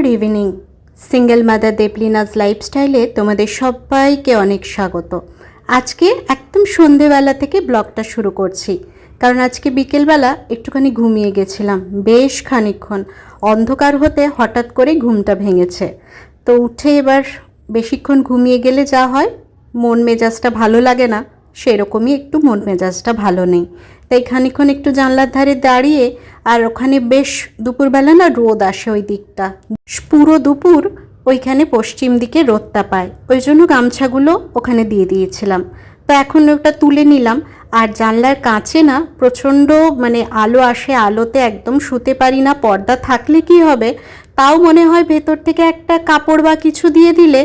Good evening. Single mother Debolina's লাইফস্টাইলে তোমাদের সবাইকে অনেক স্বাগত। আজকে একদম সন্ধেবেলা থেকে ব্লগটা শুরু করছি। কারণ আজকে বিকেলবেলা একটুখানি ঘুমিয়ে গেছিলাম, বেশ খানিকক্ষণ। অন্ধকার হতে হঠাৎ করে ঘুমটা ভেঙেছে। তো উঠে এবার বেশিক্ষণ ঘুমিয়ে গেলে যা হয়, মন মেজাজটা ভালো লাগে না, সেরকমই একটু মন মেজাজটা ভালো নেই। তাই খানিক্ষণ একটু জানলার ধারে দাঁড়িয়ে, আর ওখানে বেশ দুপুরবেলা না রোদ আসে ওই দিকটা। পুরো দুপুর ওইখানে পশ্চিম দিকে রোদটা পায়। ওই জন্য গামছাগুলো ওখানে দিয়ে দিয়েছিলাম। তো এখন ওটা তুলে নিলাম। আর জানলার কাছে না প্রচণ্ড মানে আলো আসে, আলোতে একদম শুতে পারি না, পর্দা থাকলে কি হবে? তাও মনে হয় ভেতর থেকে একটা কাপড় বা কিছু দিয়ে দিলে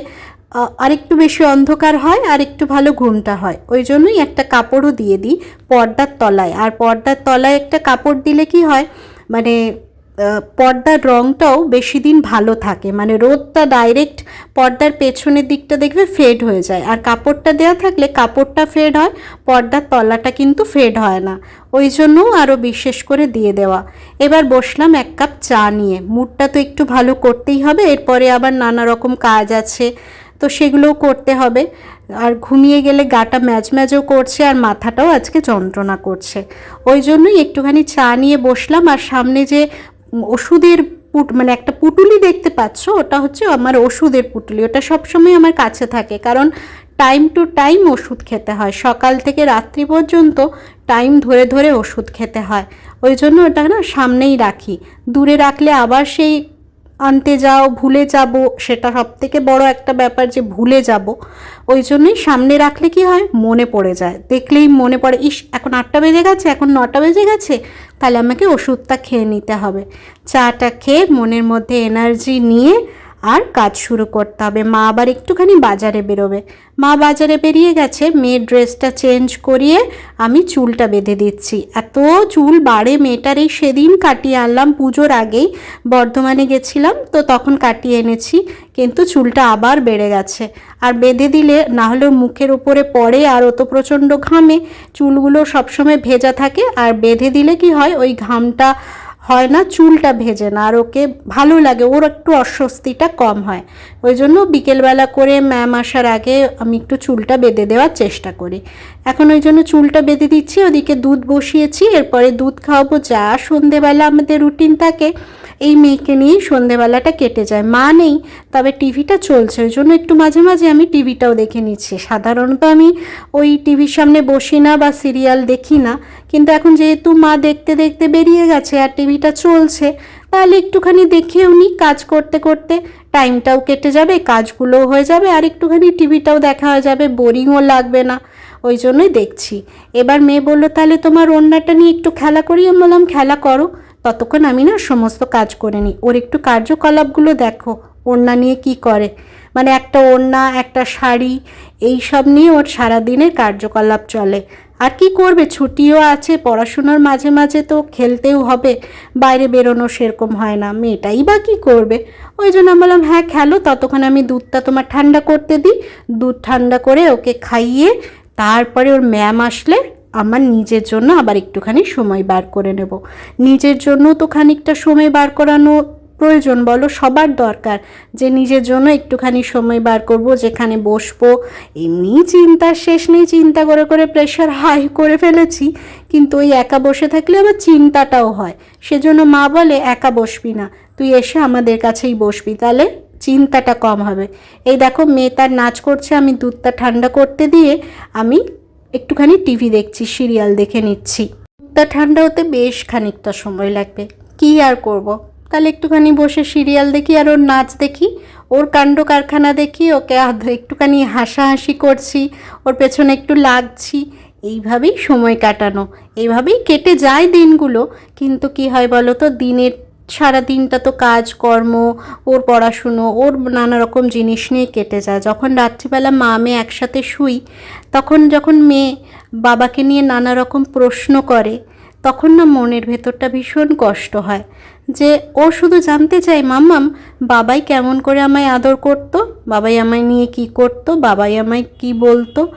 আরেকটু বেশি অন্ধকার হয় আর একটু ভালো ঘুমটা হয়। ওই জন্যই একটা কাপড়ও দিয়ে দিই পর্দার তলায়। আর পর্দার তলায় একটা কাপড় দিলে কি হয় মানে পর্দার রঙটাও বেশি দিন ভালো থাকে। মানে রোদটা ডাইরেক্ট পর্দার পেছনের দিকটা দেখবে ফেড হয়ে যায়। আর কাপড়টা দেওয়া থাকলে কাপড়টা ফেড হয়, পর্দার তলাটা কিন্তু ফেড হয় না। ওই জন্য আরও বিশেষ করে দিয়ে দেওয়া। এবার বসলাম এক কাপ চা নিয়ে। মুডটা তো একটু ভালো করতেই হবে, এরপরে আবার নানা রকম কাজ আছে। তো সেগুলোও করতে হবে। আর ঘুমিয়ে গেলে গাটা ম্যাজ ম্যাজও করছে আর মাথাটাও আজকে যন্ত্রণা করছে। ওই জন্যই একটুখানি চা নিয়ে বসলাম আর সামনে যে ওষুধের পুট মানে একটা পুটুলি দেখতে পাচ্ছ, ওটা হচ্ছে আমার ওষুধের পুটুলি। ওটা সবসময় আমার কাছে থাকে কারণ টাইম টু টাইম ওষুধ খেতে হয়। সকাল থেকে রাত্রি পর্যন্ত টাইম ধরে ধরে ওষুধ খেতে হয়। ওই জন্য ওটা না সামনেই রাখি। দূরে রাখলে আবার সেই আনতে যাও, ভুলে যাব, সেটা সব থেকে বড় একটা ব্যাপার যে ভুলে যাব। ওই জন্যই সামনে রাখলে কি হয়? মনে পড়ে যায়। দেখলেই মনে পড়ে, ইস, এখন আটটা বেজে গেছে, এখন নটা বেজে গেছে, তাহলে আমাকে ওষুধটা খেয়ে নিতে হবে। চাটা খেয়ে মনের মধ্যে এনার্জি নিয়ে আর কাজ শুরু করতে হবে। মা আবার একটুখানি বাজারে বেরোবে। মা বাজারে বেরিয়ে গেছে, মেয়ের ড্রেসটা চেঞ্জ করিয়ে আমি চুলটা বেঁধে দিচ্ছি। এত চুল বাড়ে মেয়েটার, এই সেদিন কাটিয়ে আনলাম পুজোর আগেই। বর্ধমানে গেছিলাম তো তখন কাটিয়ে এনেছি, কিন্তু চুলটা আবার বেড়ে গেছে। আর বেঁধে দিলে না হলেও মুখের উপরে পড়ে আর ও তো প্রচণ্ড ঘামে। চুলগুলো সবসময় ভেজা থাকে, আর বেঁধে দিলে কি হয়, ওই ঘামটা হয় না, চুলটা ভেজে না। আর ওকে ভালো লাগে, ওর একটু অস্বস্তিটা কম হয়। ওই জন্য বিকেলবেলা করে ম্যাম আসার আগে আমি একটু চুলটা বেঁধে দেওয়ার চেষ্টা করি। এখন ওই জন্য চুলটা বেঁধে দিচ্ছি, ওদিকে দুধ বসিয়েছি, এরপরে দুধ খাওয়াবো, যা সন্ধেবেলা আমাদের রুটিন থাকে, এই মেয়েকে নিয়েই সন্ধেবেলাটা কেটে যায়। মা নেই, তবে টিভিটা চলছে, ওই জন্য একটু মাঝে মাঝে আমি টিভিটাও দেখে নিচ্ছি। সাধারণত আমি ওই টিভির সামনে বসি না বা সিরিয়াল দেখি না, কিন্তু এখন যেহেতু মা দেখতে দেখতে বেরিয়ে গেছে, আর টিভিটা চলছে। তাহলে একটুখানি দেখেও নিই কাজ করতে করতে। টাইমটাও কেটে যাবে, কাজগুলোও হয়ে যাবে, আর একটুখানি টিভিটাও দেখা হয়ে যাবে, বোরিংও লাগবে না। ওই জন্যই দেখছি। এবার মেয়ে বলল, তাহলে তোমার ওড়নাটা নিয়ে একটু খেলা করি আমি বললাম, খেলা করো। ততক্ষণ আমি না সমস্ত কাজ করে নিই। ওর একটু কার্যকলাপগুলো দেখো, ওড়না নিয়ে কি করে। মানে একটা ওড়না, একটা শাড়ি এই সব নিয়ে ওর সারাদিনের কার্যকলাপ চলে। আর কি করবে? ছুটিও আছে, পড়াশুনোর মাঝে মাঝে তো খেলতেও হবে, বাইরে বেরোনো সেরকম হয় না। মেয়েটাই বা কী করবে? ওই জন্য আমি বললাম হ্যাঁ খেলো, ততক্ষণ আমি দুধটা তোমার ঠান্ডা করতে দিই। দুধ ঠান্ডা করে ওকে খাইয়ে তারপরে ওর ম্যাম আসলে আমার নিজের জন্য আবার একটুখানি সময় বার করে নেব। নিজের জন্য তো খানিকটা সময় বার করানো প্রয়োজন, বলো সবার দরকার যে নিজের জন্য একটুখানি সময় বার করব, যেখানে বসবো। এমনি চিন্তার শেষ নেই, চিন্তা করে করে প্রেশার হাই করে ফেলেছি। কিন্তু ওই একা বসে থাকলে আবার চিন্তাটাও হয়। সেজন্য মা বলে, একা বসবি না, তুই এসে আমাদের কাছেই বসবি, তাহলে চিন্তাটা কম হবে। এই দেখো, মেয়ে তার নাচ করছে, আমি দুধটা ঠান্ডা করতে দিয়ে আমি একটুখানি টিভি দেখছি, সিরিয়াল দেখে নিচ্ছি। দুধটা ঠান্ডা হতে বেশ খানিকটা সময় লাগবে। কি আর করব। তাহলে একটুখানি বসে সিরিয়াল দেখি আর ওর নাচ দেখি। ওর কাণ্ড কারখানা দেখি, ওকে একটুখানি হাসাহাসি করছি, ওর পেছনে একটু লাগছি। এইভাবেই সময় কাটানো। এইভাবেই কেটে যায় দিনগুলো। কিন্তু কি হয় বলো তো, দিনের সারা দিনটা তো কাজ, কর্ম, ওর পড়াশুনো, ওর নানা রকম জিনিস নিয়ে কেটে যায়। যখন রাত্রিবেলা মা মেয়ে একসাথে শুই, তখন যখন মেয়ে বাবাকে নিয়ে নানা রকম প্রশ্ন করে, তখন না মনের ভেতরটা ভীষণ কষ্ট হয়। যে ও শুধু জানতে চায়, মাম্মাম, বাবাই কেমন করে আমায় আদর করত? বাবাই আমায় নিয়ে কি করত? বাবাই আমায় কি বলতো?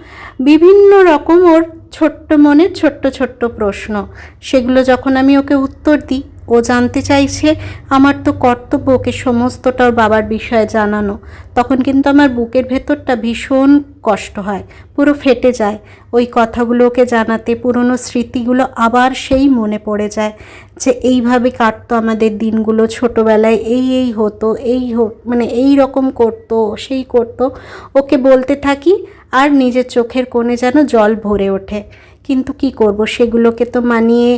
বিভিন্ন রকম ওর ছোট্ট মনের ছোট্ট ছোট্ট প্রশ্ন। সেগুলো যখন আমি ওকে উত্তর দিই ও জানতে চাইছে, আমার তো কর্তব্য ওকে সমস্তটা বাবার বিষয়ে জানানো। তখন কিন্তু আমার বুকের ভেতরটা ভীষণ কষ্ট হয়, পুরো ফেটে যায়। ওই কথাগুলো ওকে জানাতে পুরনো স্মৃতিগুলো আবার সেই মনে পড়ে যায় যে এইভাবে কাটতো আমাদের দিনগুলো, ছোটোবেলায় এই এই হতো, এই মানে এই রকম করতো, সেই করতো। ওকে বলতে থাকি, আর নিজের চোখের কোণে যেন জল ভরে ওঠে। কিন্তু কি করব, সেগুলোকে তো মানিয়ে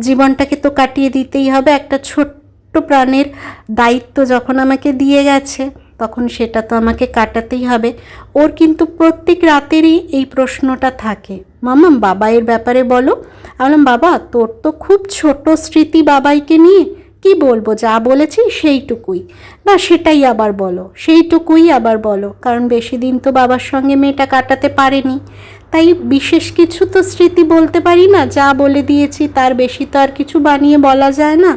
জীবনটাকে তো কাটিয়ে দিতেই হবে। একটা ছোট্ট প্রাণের দায়িত্ব যখন আমাকে দিয়ে গেছে, তখন সেটা তো আমাকে কাটাতেই হবে। ওর কিন্তু প্রত্যেক রাতেরই এই প্রশ্নটা থাকে। মামাম বাবাইয়ের ব্যাপারে বলো। বললাম, বাবা, তোর তো খুব ছোট স্মৃতি বাবাইকে নিয়ে কি বলব? যা বলেছি সেইটুকুই। না, সেটাই আবার বলো। সেইটুকুই আবার বলো। কারণ বেশি দিন তো বাবার সঙ্গে মেয়েটা কাটাতে পারেনি। তাই বিশেষ কিছু তো স্মৃতি বলতে পারি না, যা বলে দিয়েছি তার বেশি তো আর কিছু বানিয়ে বলা যায় না।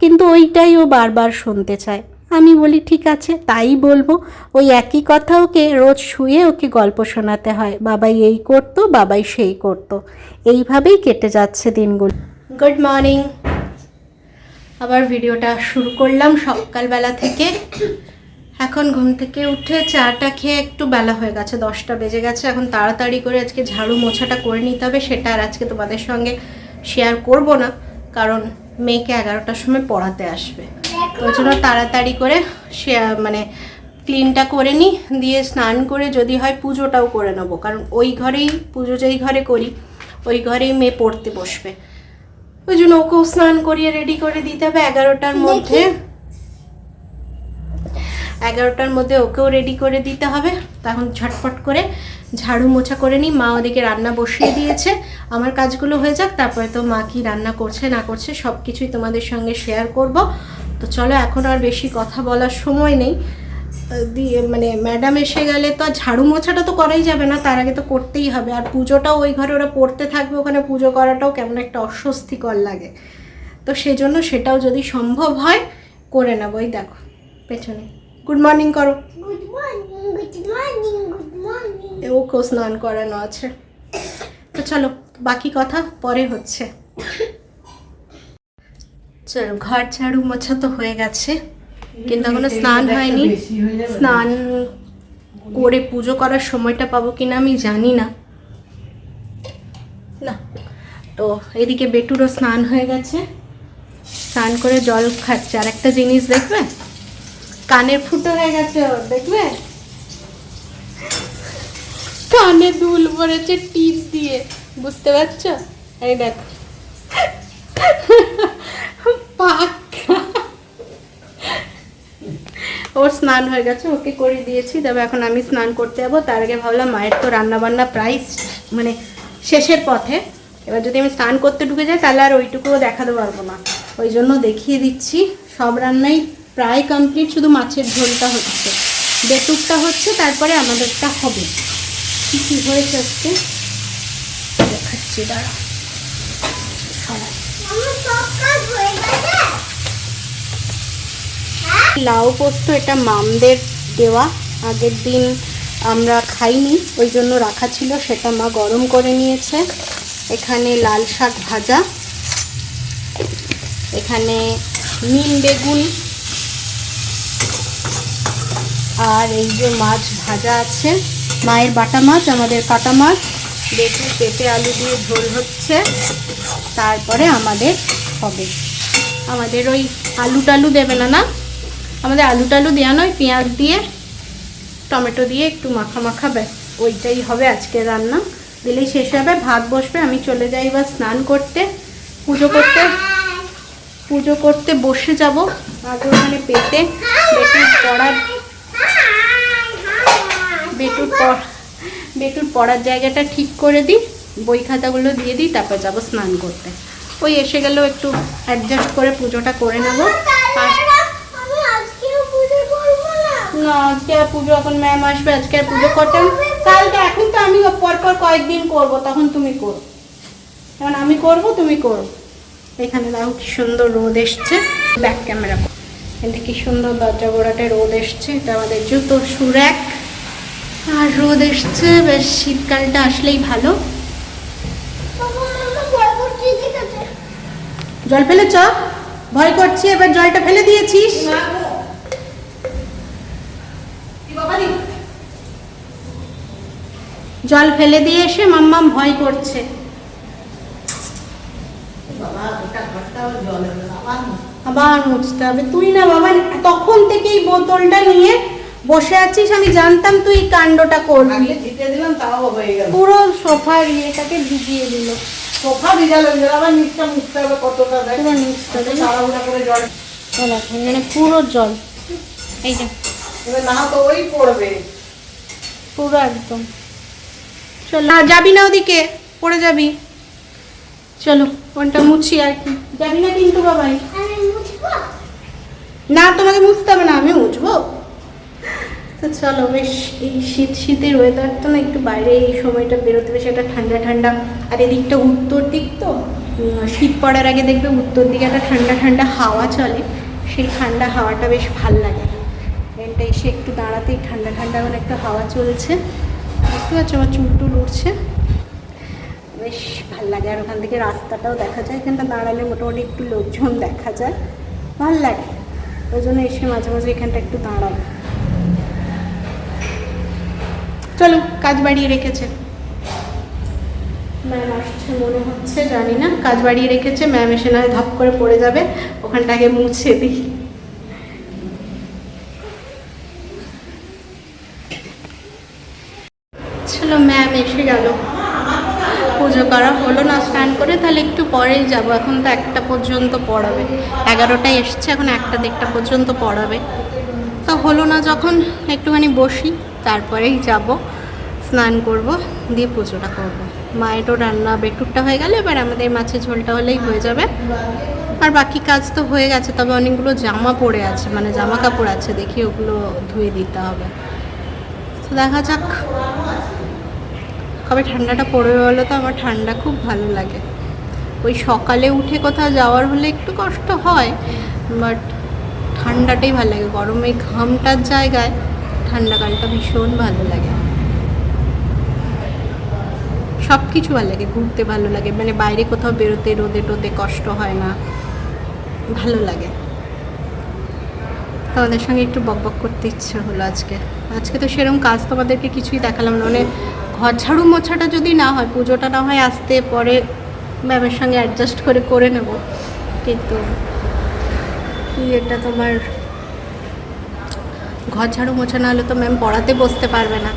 কিন্তু ওইটাই ও বারবার শুনতে চায়। আমি বলি, ঠিক আছে, তাই বলব। ওই একই কথা ওকে রোজ শুয়ে ওকে গল্প শোনাতে হয়। বাবাই এই করতো, বাবাই সেই করতো। এইভাবেই কেটে যাচ্ছে দিনগুলো। গুড মর্নিং আবার ভিডিওটা শুরু করলাম সকালবেলা থেকে। এখন ঘুম থেকে উঠে চাটা খেয়ে একটু বেলা হয়ে গেছে, দশটা বেজে গেছে। এখন তাড়াতাড়ি করে আজকে ঝাড়ু মোছাটা করে নিতে হবে, সেটা আর আজকে তোমাদের সঙ্গে শেয়ার করব না, কারণ মেয়েকে এগারোটার সময় পড়াতে আসবে। ওই জন্য তাড়াতাড়ি করে শেয়ার মানে ক্লিনটা করে নিই দিয়ে স্নান করে যদি হয় পুজোটাও করে নেব, কারণ ওই ঘরেই, পুজো যেই ঘরে করি, ওই ঘরেই মেয়ে পড়তে বসবে। ওই জন্য ওকেও স্নান করিয়ে রেডি করে দিতে হবে এগারোটার মধ্যে। এগারোটার মধ্যে ওকেও রেডি করে দিতে হবে। তখন ঝটপট করে ঝাড়ু মোছা করে নিই। মা ওদিকে রান্না বসিয়ে দিয়েছে। আমার কাজগুলো হয়ে যাক, তারপরে তো মা কি রান্না করছে, না করছে সব কিছুই তোমাদের সঙ্গে শেয়ার করব। তো চলো, এখন আর বেশি কথা বলার সময় নেই। দিয়ে মানে ম্যাডাম এসে গেলে তো ঝাড়ু মোছাটা তো করাই যাবে না, তার আগে তো করতেই হবে। আর পুজোটাও ওই ঘরে ওরা পড়তে থাকবে, ওখানে পুজো করাটাও কেমন একটা অস্বস্তিকর লাগে। তো সেজন্য সেটাও যদি সম্ভব হয়, করে নেব। ওই দেখো, পেছনে। গুড মর্নিং করো. ওকেও স্নান করানো আছে। তো চলো বাকি কথা পরে হচ্ছে। চলো ঘর ঝাড়ু মোছা তো হয়ে গেছে। কিন্তু এখনও স্নান হয়নি। স্নান করে পুজো করার সময়টা পাবো কিনা আমি জানি না। না তো এদিকে বেটুরও স্নান হয়ে গেছে। স্নান করে জল খাচ্ছে। আর একটা জিনিস দেখবে? কানের ফুটো হয়ে গেছে ওর দেখবে কানে দুল পড়েছে, টিপ দিয়ে, বুঝতে পারছ? এই দেখো। ওর স্নান হয়ে গেছে, ওকে করে দিয়েছি। তবে এখন আমি স্নান করতে যাব। তার আগে ভাবলাম মায়ের তো রান্না বান্না প্রায় মানে শেষের পথে। এবার যদি আমি স্নান করতে ঢুকে যাই, তাহলে আর ওইটুকুও দেখাতে পারব না। ওই জন্য দেখিয়ে দিচ্ছি। সব রান্নাই প্রায় কমপ্লিট শুধু মাছের ঝোলটা হচ্ছে। বেটুকটা হচ্ছে, তারপরে আমাদেরটা হবে। কি কি হয়েছে আজকে? দেখাচ্ছি, দাঁড়া। লাউ পোস্ত, এটা মামদের দেওয়া। আগের দিন আমরা খাইনি, ওই জন্য রাখা ছিল, সেটা মা গরম করে নিয়েছে। এখানে লাল শাক ভাজা। এখানে নিম বেগুন। আর এই যে মাছ ভাজা আছে, মায়ের বাটা মাছ, আমাদের কাটা মাছ, বেগুন, পেঁপে, আলু দিয়ে ঝোল হচ্ছে। তারপরে আমাদের হবে। আমাদের ওই আলু টালু দেবে না না? আমাদের আলু টালু দেওয়া নয়, পেঁয়াজ দিয়ে, টমেটো দিয়ে একটু মাখা মাখা, ব্যাস, ওইটাই হবে আজকে রান্না। দিলেই শেষ হবে, ভাত বসবে, আমি চলে যাই এবার স্নান করতে। পুজো করতে পুজো করতে বসে যাব। আগে ওখানে পেতে বেটুর পড়ার বেটুর পড় বেটুর পড়ার জায়গাটা ঠিক করে দিই, বই খাতাগুলো দিয়ে দিই, তারপর যাব স্নান করতে। ওই এসে গেলেও একটু অ্যাডজাস্ট করে পুজোটা করে নেব। আজকে আর পুজো এখন ম্যাম আসবে, আজকে আর পুজো করতে কালকে, এখন তো আমি পর পর কয়েকদিন করব, তখন তুমি করো। এখন আমি করব, তুমি করো। এখানে দেখো কি সুন্দর রোদ এসছে। ব্যাক ক্যামেরা এখানে কি সুন্দর দরজা গোড়াটে রোদ এসছে এটা আমাদের জুতো সুরেক। আর রোদ এসছে বেশ শীতকালটা আসলেই ভালো। বাবা জল ফেলেছ? ভয় করছি এবার জলটা ফেলে দিয়েছিস। জল ফেলে দিয়ে এসে মাম্মাম ভয় করছে। আবার মুছতে হবে। তুই না বাবা তখন থেকে এই বোতলটা নিয়ে বসে আছিস আমি জানতাম তুই কাণ্ডটা করবি। দিতে দিলাম তাও পুরো সোফার ইয়েটাকে ভিজিয়ে দিল। সোফা ভিজালো আবার নিচটা মুছতে হবে কতটা দেখ। পুরো নিচটা তাড়াহুড়া করে জল। মানে পুরো জল। এই যে। এবার না তো ওই পড়বে। পুরো একদম। চল না যাবি না ওদিকে পড়ে যাবি। চলো কোনটা মুছি আর কি। যাবি না কিন্তু বাবাই? না, তোমাকে মুছতে হবে না, আমি মুছবো তো চলো, বেশ, এই শীত শীতের ওয়েদার তো না একটু বাইরে এই সময়টা বেরোতে বেশ একটা ঠান্ডা ঠান্ডা। আর এদিকটা উত্তর দিক তো শীত পড়ার আগে দেখবে উত্তর দিকে একটা ঠান্ডা ঠান্ডা হাওয়া চলে। সেই ঠান্ডা হাওয়াটা বেশ ভালো লাগে। এটা এসে একটু দাঁড়াতেই ঠান্ডা ঠান্ডা এখন একটা হাওয়া চলছে। বুঝতে পারছ? আমার চুল টুল উঠছে। বেশ ভালো লাগে। আর ওখান থেকে রাস্তাটাও দেখা যায়। এখানটা দাঁড়ালে মোটামুটি একটু লোকজন দেখা যায়। ভালো লাগে। ওই জন্য এসে মাঝে মাঝে এখানটা একটু দাঁড়াই চলো, কাজ বাড়িয়ে রেখেছে। ম্যাম আসছে মনে হচ্ছে, জানি না। কাজ বাড়িয়ে রেখেছে, ম্যাম এসে না ধপ করে পড়ে যাবে। ওখানটাকে মুছে দিই চলো ম্যাম এসে গেল পুজো করা হলো না স্নান করে তাহলে একটু পরেই যাব, এখন তো একটা পর্যন্ত পড়াবে। এগারোটায় এসছে, এখন একটা দেড়টা পর্যন্ত পড়াবে। তো হলো না যখন, একটুখানি বসি, তারপরেই যাব, স্নান করব, দিয়ে পুজোটা করব। মায়েরও রান্না বেটুরটা হয়ে গেলে, এবার আমাদের মাছের ঝোলটা হলেই হয়ে যাবে। আর বাকি কাজ তো হয়ে গেছে, তবে অনেকগুলো জামা পড়ে আছে মানে জামা কাপড় আছে, দেখি ওগুলো ধুয়ে দিতে হবে। তো দেখা যাক। কবে ঠান্ডাটা পড়বে বলো তো? আমার ঠান্ডা খুব ভালো লাগে। ওই সকালে উঠে কোথাও যাওয়ার হলে একটু কষ্ট হয় বাট ঠান্ডাটাই ভালো লাগে। গরমে ঘামটার জায়গায় ঠান্ডাকালটা ভীষণ ভালো লাগে। সব কিছু ভালো লাগে, ঘুরতে ভালো লাগে মানে বাইরে কোথাও বেরোতে, রোদে টোদে কষ্ট হয় না, ভালো লাগে। তোমাদের সঙ্গে একটু বকবক করতে ইচ্ছে হলো আজকে। আজকে তো সেরকম কাজ তোমাদেরকে কিছুই দেখালাম না মানে ঘর ঝাড়ু মোছাটা যদি না হয়, পুজোটা না হয়, আসতে পরে ম্যামের সঙ্গে অ্যাডজাস্ট করে করে নেব। কিন্তু এটা তোমার ঘর ঝাড়ু মোছা না হলে তো ম্যাম পড়াতে বসতে পারবে না।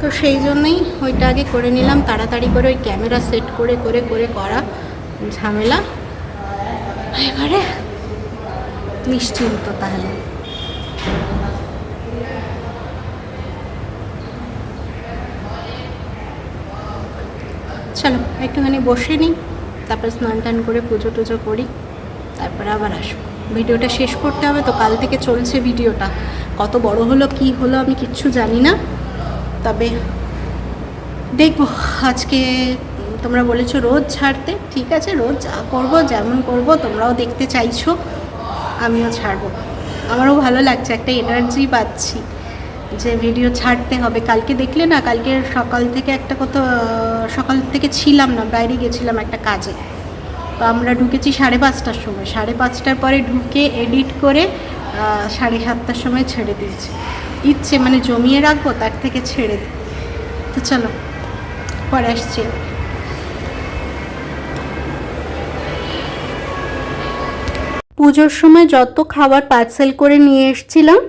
তো সেই জন্যই ওইটা আগে করে নিলাম, তাড়াতাড়ি করে ওই ক্যামেরা সেট করে করে করে করা ঝামেলা। এবারে নিশ্চিন্ত তাহলে। চলো, একটুখানি বসে নিই, তারপর স্নান টান করে পুজো টুজো করি, তারপরে আবার আসব। ভিডিওটা শেষ করতে হবে তো কাল থেকে চলছে ভিডিওটা। কত বড় হলো, কি হলো আমি কিচ্ছু জানি না, তবে দেখব আজকে তোমরা বলেছ রোজ ছাড়তে, ঠিক আছে, রোজ যা করব, যেমন করব, তোমরাও দেখতে চাইছো, আমিও ছাড়বো। আমারও ভালো লাগছে, একটা এনার্জি পাচ্ছি। যে ভিডিও ছাড়তে হবে। কালকে দেখলে না, কালকে সকাল থেকে একটা কত সকাল থেকে ছিলাম না, বাইরে গেছিলাম একটা কাজে। তো আমরা ঢুকেছি সাড়ে পাঁচটার সময়। সাড়ে পাঁচটার পরে ঢুকে এডিট করে সাড়ে সাতটার সময় ছেড়ে দিয়েছি। ইচ্ছে মানে জমিয়ে রাখব, তার থেকে ছেড়ে দিই তো চলো, পরে আসছি পুজোর সময় যত খাবার পার্সেল করে নিয়ে এসছিলাম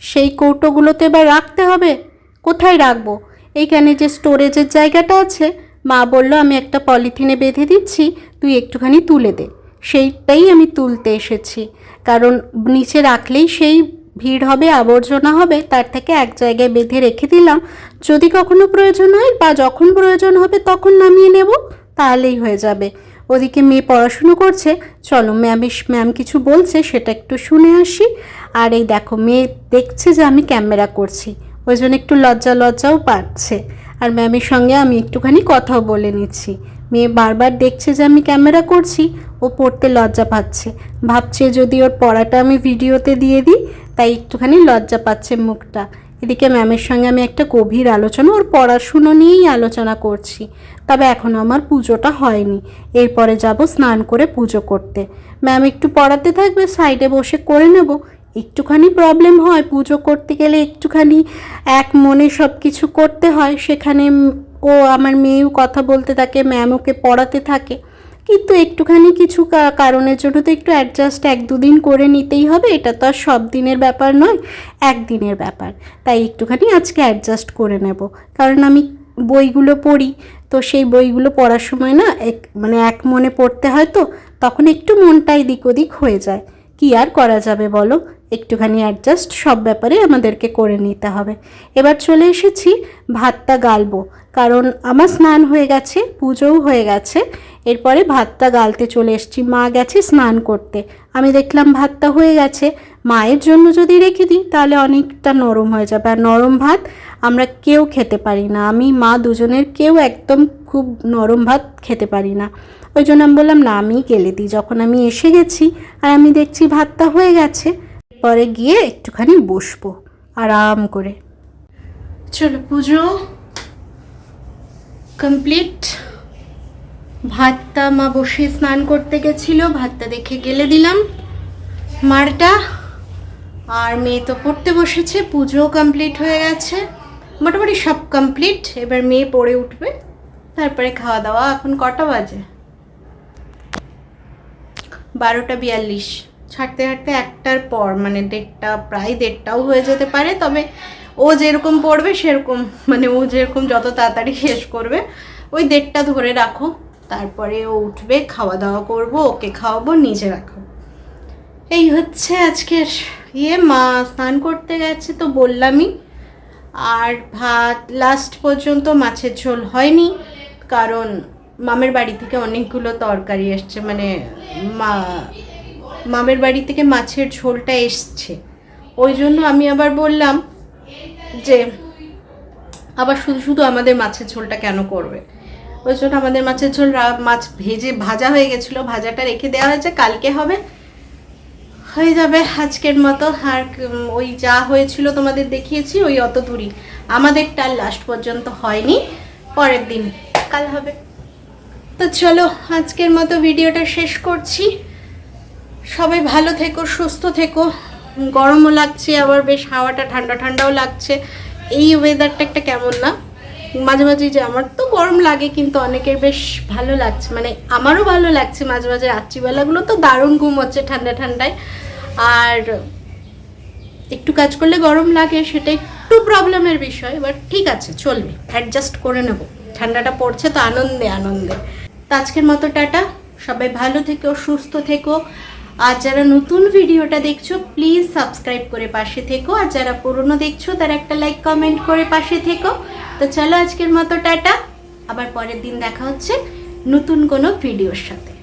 সেই কৌটোগুলোতে এবার রাখতে হবে। কোথায় রাখব? এইখানে যে স্টোরেজের জায়গাটা আছে, মা বলল, আমি একটা পলিথিনে বেঁধে দিচ্ছি, তুই একটুখানি তুলে দে। সেইটাই আমি তুলতে এসেছি। কারণ নিচে রাখলেই সেই ভিড় হবে, আবর্জনা হবে, তার থেকে এক জায়গায় বেঁধে রেখে দিলাম। যদি কখনো প্রয়োজন হয় বা যখন প্রয়োজন হবে তখন নামিয়ে নেব, তাহলেই হয়ে যাবে। ওদিকে মেয়ে পড়াশুনো করছে। চলো ম্যাম ম্যাম কিছু বলছে, সেটা একটু শুনে আসি। আর এই দেখো, মেয়ে দেখছে যে আমি ক্যামেরা করছি। ওই জন্য একটু লজ্জা লজ্জাও পাচ্ছে। আর ম্যামের সঙ্গে আমি একটুখানি কথাও বলে নিচ্ছি। মেয়ে বারবার দেখছে যে আমি ক্যামেরা করছি, ও পড়তে লজ্জা পাচ্ছে। ভাবছে যদি ওর পড়াটা আমি ভিডিওতে দিয়ে দিই, তাই একটুখানি লজ্জা পাচ্ছে মুখটা। এদিকে ম্যামের সঙ্গে আমি একটা গভীর আলোচনা, ওর পড়াশুনো নিয়েই আলোচনা করছি। তবে এখনও আমার পুজোটা হয়নি। এরপরে যাব স্নান করে পুজো করতে। ম্যাম একটু পড়াতে থাকবে, সাইডে বসে করে নেব। একটুখানি প্রবলেম হয়, পুজো করতে গেলে একটুখানি এক মনে সব কিছু করতে হয়, সেখানে ও আমার মেয়েও কথা বলতে থাকে ম্যাম ওকে পড়াতে থাকে। কিন্তু একটুখানি কিছু কারণের জন্য তো একটু অ্যাডজাস্ট এক দুদিন করে নিতেই হবে, এটা তো আর সব দিনের ব্যাপার নয় একদিনের ব্যাপার। তাই একটুখানি আজকে অ্যাডজাস্ট করে নেব। কারণ আমি বইগুলো পড়ি, তো সেই বইগুলো পড়ার সময় না এক মানে এক মনে পড়তে হয় তো, তখন একটু মনটা এদিক ওদিক হয়ে যায়। কি আর করা যাবে বলো? একটুখানি অ্যাডজাস্ট সব ব্যাপারে আমাদেরকে করে নিতে হবে। এবার চলে এসেছি ভাতটা গালবো, কারণ আমার স্নান হয়ে গেছে, পুজোও হয়ে গেছে। এরপরে ভাতটা গালতে চলে এসেছি, মা গেছে স্নান করতে। আমি দেখলাম ভাতটা হয়ে গেছে, মায়ের জন্য যদি রেখে দিই তাহলে অনেকটা নরম হয়ে যাবে। আর নরম ভাত আমরা কেউ খেতে পারি না, আমি, মা দুজনের কেউ একদম খুব নরম ভাত খেতে পারি না। ওই জন্য আমি বললাম, না, আমি গেলে দিই। যখন আমি এসে গেছি আর আমি দেখছি ভাতটা হয়ে গেছে পরে গিয়ে একটুখানি বসবো। আরাম করে। চলো, পুজো। কমপ্লিট। ভাতটা মা বসে স্নান করতে গেছিল, ভাতটা দেখে গেলে দিলাম। মারটা। আর মেয়ে তো পড়তে বসেছে, পুজো কমপ্লিট হয়ে গেছে। মোটামুটি সব কমপ্লিট, এবার মেয়ে পড়ে উঠবে। তারপরে খাওয়া দাওয়া এখন কটা বাজে? বারোটা বিয়াল্লিশ। ছাড়তে হাঁটতে একটার পর মানে দেড়টা, প্রায় দেড়টাও হয়ে যেতে পারে, তবে ও যেরকম পড়বে সেরকম মানে ও যেরকম যত তাড়াতাড়ি শেষ করবে, ওই দেড়টা ধরে রাখো, তারপরে ও উঠবে, খাওয়া দাওয়া করব, ওকে খাওয়াবো, নিজে রাখো। এই হচ্ছে আজকের ইয়ে মা স্নান করতে গেছে তো বললামই, আর ভাত লাস্ট পর্যন্ত মাছের ঝোল হয়নি, কারণ মামের বাড়ি থেকে অনেকগুলো তরকারি এসছে মানে মা মামের বাড়ি থেকে মাছের ঝোলটা এসছে। ওই জন্য আমি আবার বললাম যে, আবার শুধু শুধু আমাদের মাছের ঝোলটা কেন করবে? ওই জন্য আমাদের মাছের ঝোল মাছ ভেজে ভাজা হয়ে গেছিল, ভাজাটা রেখে দেওয়া হয়েছে, কালকে হবে। হয়ে যাবে আজকের মতো। আর ওই যা হয়েছিল তোমাদের দেখিয়েছি, ওই অত দূরই। আমাদেরটা লাস্ট পর্যন্ত হয়নি, পরের দিন কাল হবে। তো চলো, আজকের মতো ভিডিওটা শেষ করছি। সবাই ভালো থেকো, সুস্থ থেকো। গরমও লাগছে, আবার বেশ হাওয়াটা ঠান্ডা, ঠান্ডাও লাগছে। এই ওয়েদারটা একটা কেমন না? মাঝে মাঝে যে আমার তো গরম লাগে, কিন্তু অনেকের বেশ ভালো লাগছে। মানে আমারও ভালো লাগছে মাঝে মাঝে, রাত্রিবেলাগুলো তো দারুণ ঘুম হচ্ছে ঠান্ডা, ঠান্ডায়। আর একটু কাজ করলে গরম লাগে, সেটা একটু প্রবলেমের বিষয় বাট ঠিক আছে, চলবে। অ্যাডজাস্ট করে নেব। ঠান্ডাটা পড়ছে তো আনন্দে আনন্দে। তো আজকের মতো টাটা। সবাই ভালো থেকো, সুস্থ থেকো। আর যারা নতুন ভিডিওটা দেখছ প্লিজ সাবস্ক্রাইব করে পাশে থেকো। আর যারা পুরনো দেখছ, তারা একটা লাইক কমেন্ট করে পাশে থেকো। তো চলো আজকের মতো, টাটা। আবার পরের দিন দেখা হচ্ছে নতুন কোনো ভিডিওর সাথে।